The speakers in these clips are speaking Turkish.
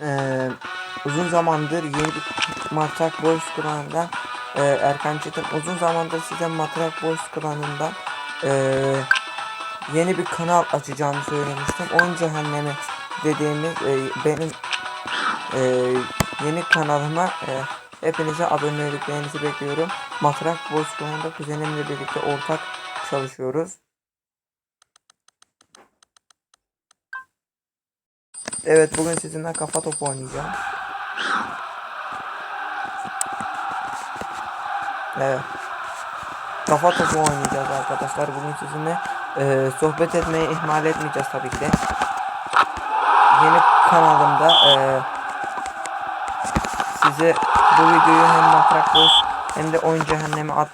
Ee, uzun zamandır yeni bir matrak boys klanından e, Erkan Çetin uzun zamandır size matrak boys klanından e, yeni bir kanal açacağımı söylemiştim. Oyun cehennemi dediğimiz e, benim e, yeni kanalıma e, hepinize aboneliklerinizi bekliyorum. Matrak boys klanında kuzenimle birlikte ortak çalışıyoruz. Evet bugün sizinle kafa topu oynayacağım. Evet. Kafa topu oynayacağız arkadaşlar. Bugün sizinle e, sohbet etmeyi ihmal etmeyeceğiz tabii ki. Yeni kanalımda e, size bu videoyu hem matrak boz hem de oyun cehennemi at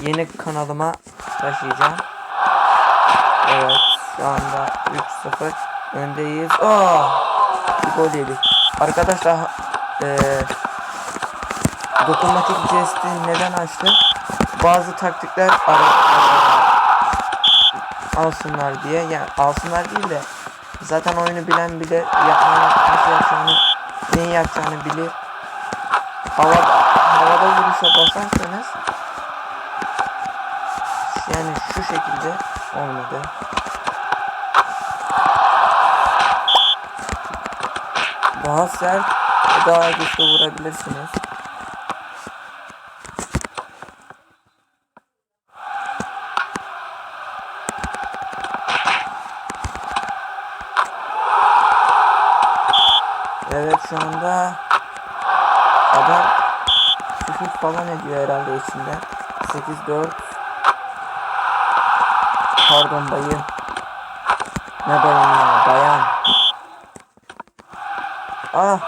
yeni kanalıma taşıyacağım. Evet şu anda 3-0 öndeyiz. Aa! Bir gol yedik. Arkadaşlar eee dokunmatik jesti neden açtım? Bazı taktikler alsınlar diye. Yani alsınlar değil de zaten oyunu bilen bile yapmayı nasıl yapacağını neyi yapacağını bilir. Havada, havada vuruşa basarsanız yani şu şekilde olmadı. Daha sert ve daha güçlü vurabilirsiniz. Evet şu anda adam küfür falan ediyor herhalde içinde. 8-4 Pardon dayı. Ne bayan ya bayan. Ah.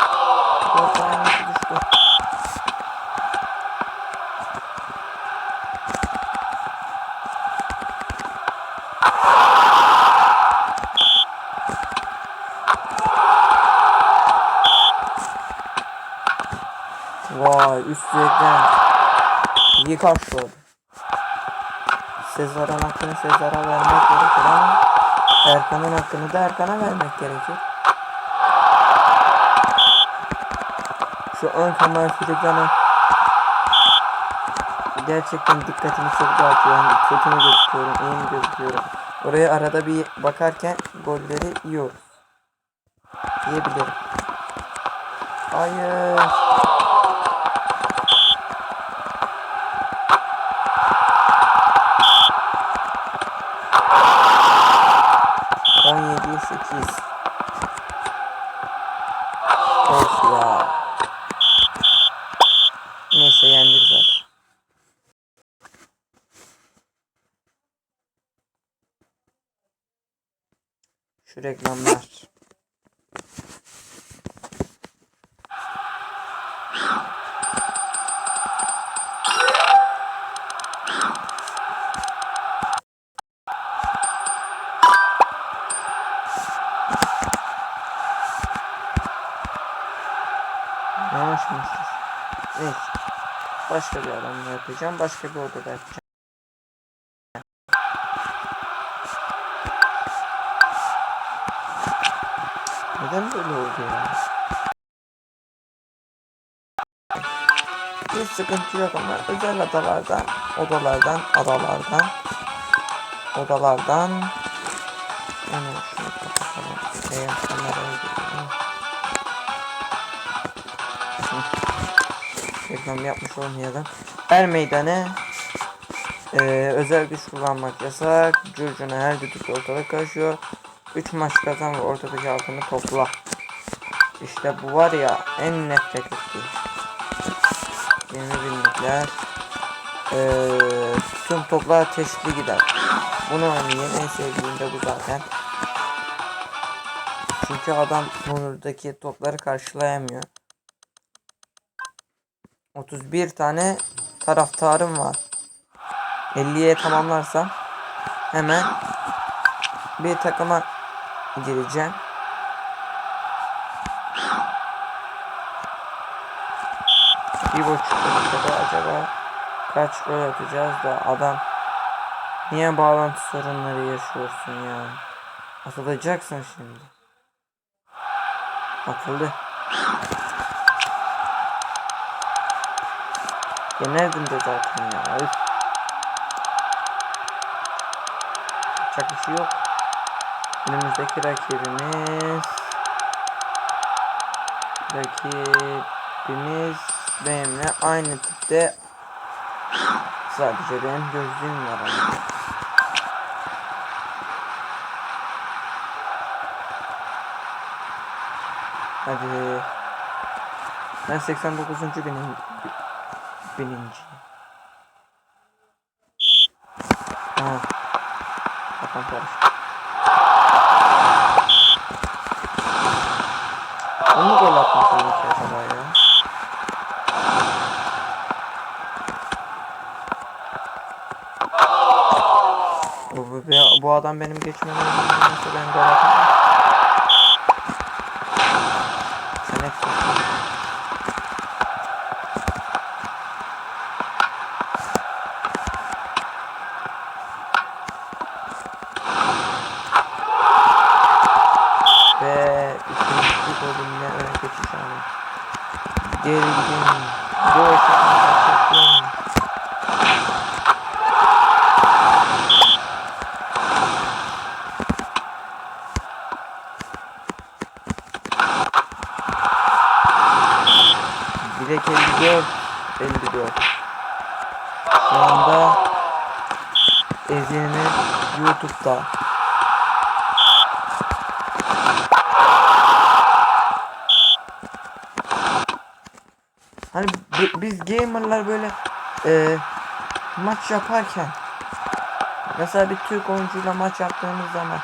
Vay üst direkten. İyi karşıladı. Sezar'ın hakkını Sezar'a vermek gerekir ama Erkan'ın hakkını da Erkan'a vermek gerekir. Şu ön kamera filigranı gerçekten dikkatimi çok dağıtıyor. Yani kötü mü gözüküyorum, iyi mi gözüküyorum. Oraya arada bir bakarken golleri yiyoruz. Diyebilirim. Hayır. On yedi sekiz. Of ya. Neyse yendik zaten. Şu reklamlar. Yavaş mı? Neyse. Başka bir adamla yapacağım. Başka bir odada yapacağım. Neden böyle oldu? Hiç sıkıntı yok ama özel adalardan, odalardan, adalardan, odalardan yani şunu kapatalım. Kameraya girelim. Reklam yapmış olmayalım. Er meydanı eee, özel güç kullanmak yasak. Curcuna her düdük ortada karışıyor. 3 maç kazan ve ortadaki altını topla. İşte bu var ya en nefret ettiğim. Yeni binlikler. Eee tüm toplar ateşli gider. Bunu oynayayım en sevdiğim de bu zaten. Çünkü adam buradaki topları karşılayamıyor. 31 tane taraftarım var. 50'ye tamamlarsam hemen bir takıma gireceğim. Bir buçuk dakikada acaba kaç gol atacağız da adam niye bağlantı sorunları yaşıyorsun ya? Atılacaksın şimdi. Atıldı. Yenerdim de zaten ya. Üf. Yapacak bir şey yok. Önümüzdeki rakibimiz rakibimiz benimle aynı tipte sadece benim gözlüğüm var ama. Hadi. Ben 89. benim bininci. Ha. Kafam karıştı. Onu gol atmış olmuş acaba ya. Bu, bu, bu- bu adam benim geçmemi nasıl ben 54 54 Şu anda Ezi'nin YouTube'da. Hani bi- biz gamerlar böyle e, maç yaparken mesela bir Türk oyuncuyla maç yaptığımız zaman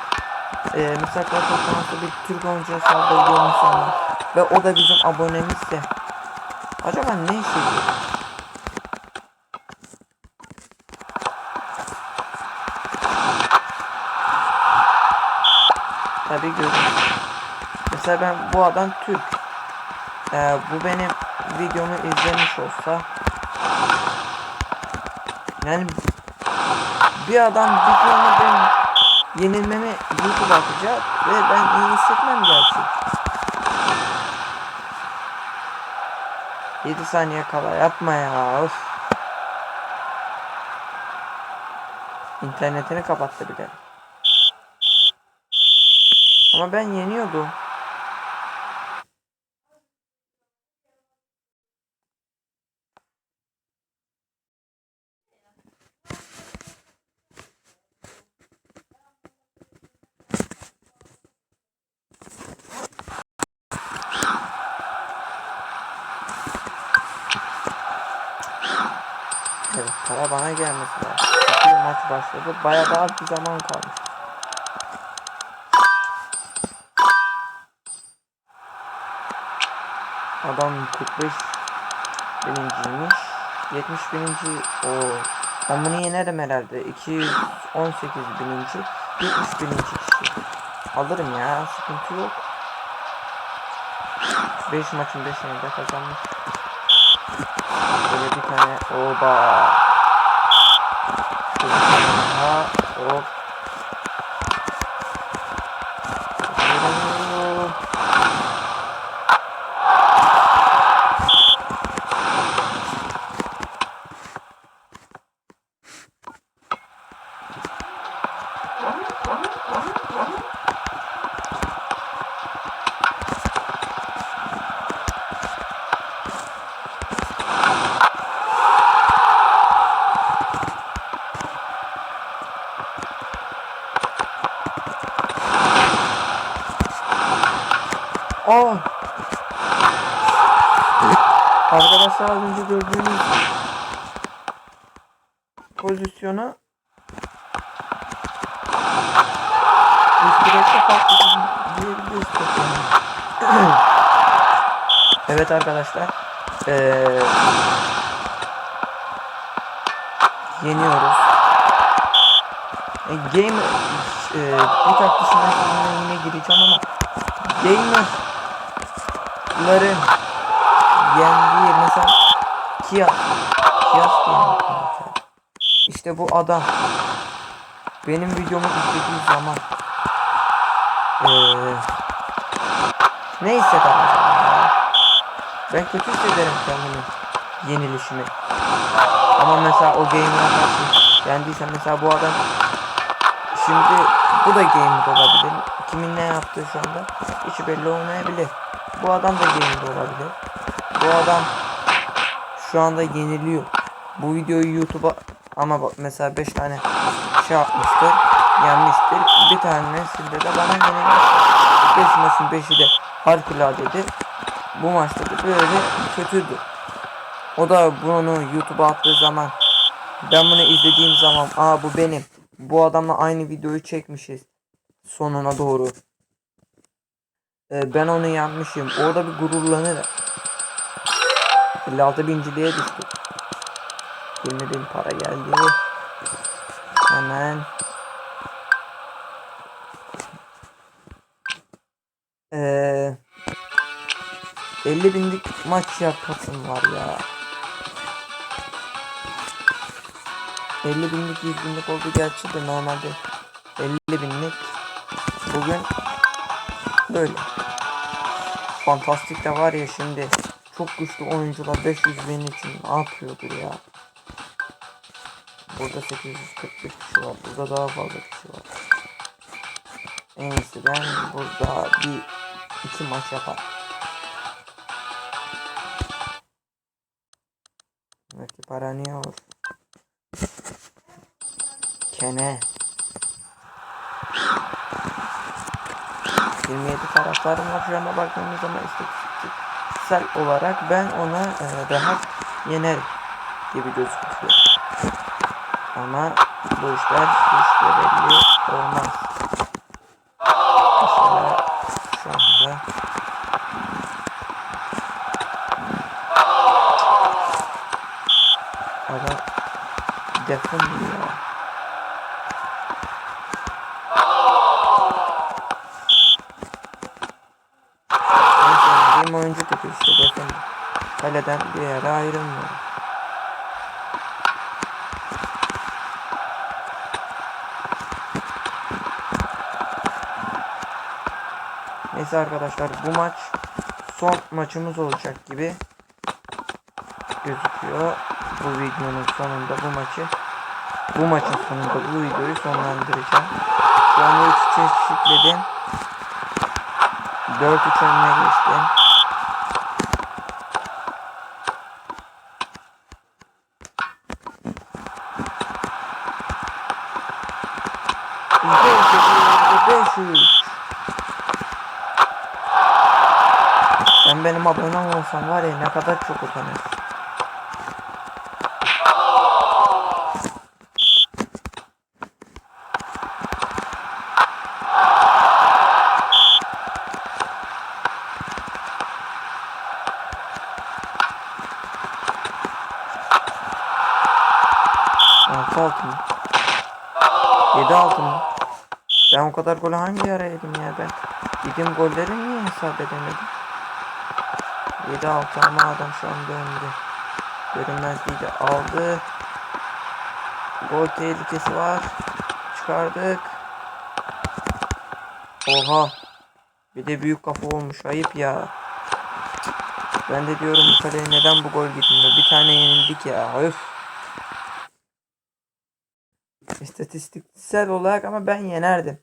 e, mesela Clans'ta bir Türk oyuncuya saldırdığımız zaman ve o da bizim abonemizse acaba ne hissediyor? Tabii görüyoruz. Mesela ben bu adam Türk. Ee, bu benim videomu izlemiş olsa yani bir adam videomu ben yenilmemi YouTube atacak ve ben iyi hissetmem gerçek. 7 saniye kala yapma ya. Of. İnternetini kapattı bir de. Ama ben yeniyordum. Para bana gelmesi lazım. Çünkü maç başladı. Bayağı daha bir zaman kalmış. Adam 45 birinciymiş. 70 bininci o. Ben bunu yenerim herhalde. 218 bininci. 70 bininci kişi. Alırım ya. Sıkıntı yok. 5 maçın 5'ini de kazanmış. Böyle bir tane oba. Bir tane daha hop. Aa! Arkadaşlar az önce gördüğünüz yani. evet arkadaşlar ee, yeniyoruz. E, game e, bu tartışmaya sizinle yine gireceğim ama gamerların yendiği mesela mi okunuyor? İşte bu adam benim videomu izlediği zaman eee ne hisseder acaba ya? Ben kötü hissederim kendimi yenilişimi. Ama mesela o gamer'a karşı yendiysem mesela bu adam şimdi bu da gamer olabilir. Kimin ne yaptığı şu anda hiç belli olmayabilir. Bu adam da gamer olabilir. Bu adam şu anda yeniliyor. Bu videoyu YouTube'a ama bak mesela 5 tane şey yapmıştır. Yenmiştir. Bir tanesinde de bana yenilmiş. 5 maçın 5'i de harikuladedir. Bu maçta da böyle kötüydü. O da bunu YouTube'a attığı zaman ben bunu izlediğim zaman aa bu benim. Bu adamla aynı videoyu çekmişiz. Sonuna doğru. Ee, ben onu yanmışım. Orada bir gururlanır. 56 binciliğe düştük. 20 bin para geldi. Hemen. Ee, 50 binlik maç yapasım var ya. 50 binlik 100 binlik oldu gerçi de normalde 50 binlik bugün böyle. Fantastik de var ya şimdi çok güçlü oyuncular 500 bin için ne yapıyordur ya. Burada 841 kişi var. Burada daha fazla kişi var. En iyisi ben burada bir iki maç yapar. Belki para Kene. 27 taraftarım var anda baktığımız zaman istatistiksel olarak ben ona e, rahat yenerim gibi gözüküyor. Ama bu işler hiç belli olmaz. Mesela şu anda adam defon ya. En sevdiğim oyuncu tipi işte defon. Kaleden bir yere ayrılmıyor. Neyse arkadaşlar bu maç son maçımız olacak gibi gözüküyor. Bu videonun sonunda bu maçı bu maçın sonunda bu videoyu sonlandıracağım. Şu anda 3 çeşitledim. 4-3 önüne geçtim. Beş üç. Sen benim abonem olsan var ya ne kadar çok utanırsın. Altı altı mı? Yedi altı mı? Ben o kadar golü hangi ara yedim ya ben? Yediğim golleri niye hesap edemedim? 7 6 ama adam şu an döndü. Görünmezliği de aldı. Gol tehlikesi var. Çıkardık. Oha. Bir de büyük kafa olmuş. Ayıp ya. Ben de diyorum bu kaleye neden bu gol gitmiyor? Bir tane yenildik ya. Öf. İstatistiksel olarak ama ben yenerdim.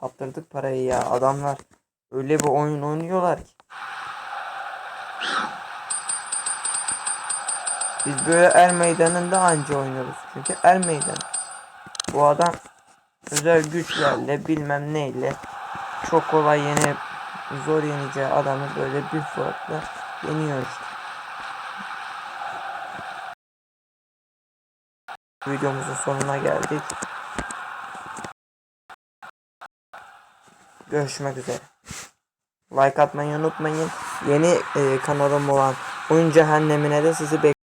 Kaptırdık parayı ya. Adamlar öyle bir oyun oynuyorlar ki. Biz böyle er meydanında anca oynuyoruz. Çünkü er meydanı. Bu adam özel güçlerle bilmem neyle çok kolay yeni zor yeneceği adamı böyle bir farkla yeniyor işte. Videomuzun sonuna geldik. Görüşmek üzere. Like atmayı unutmayın. Yeni e, kanalım olan Oyun Cehennemine de sizi bekliyorum.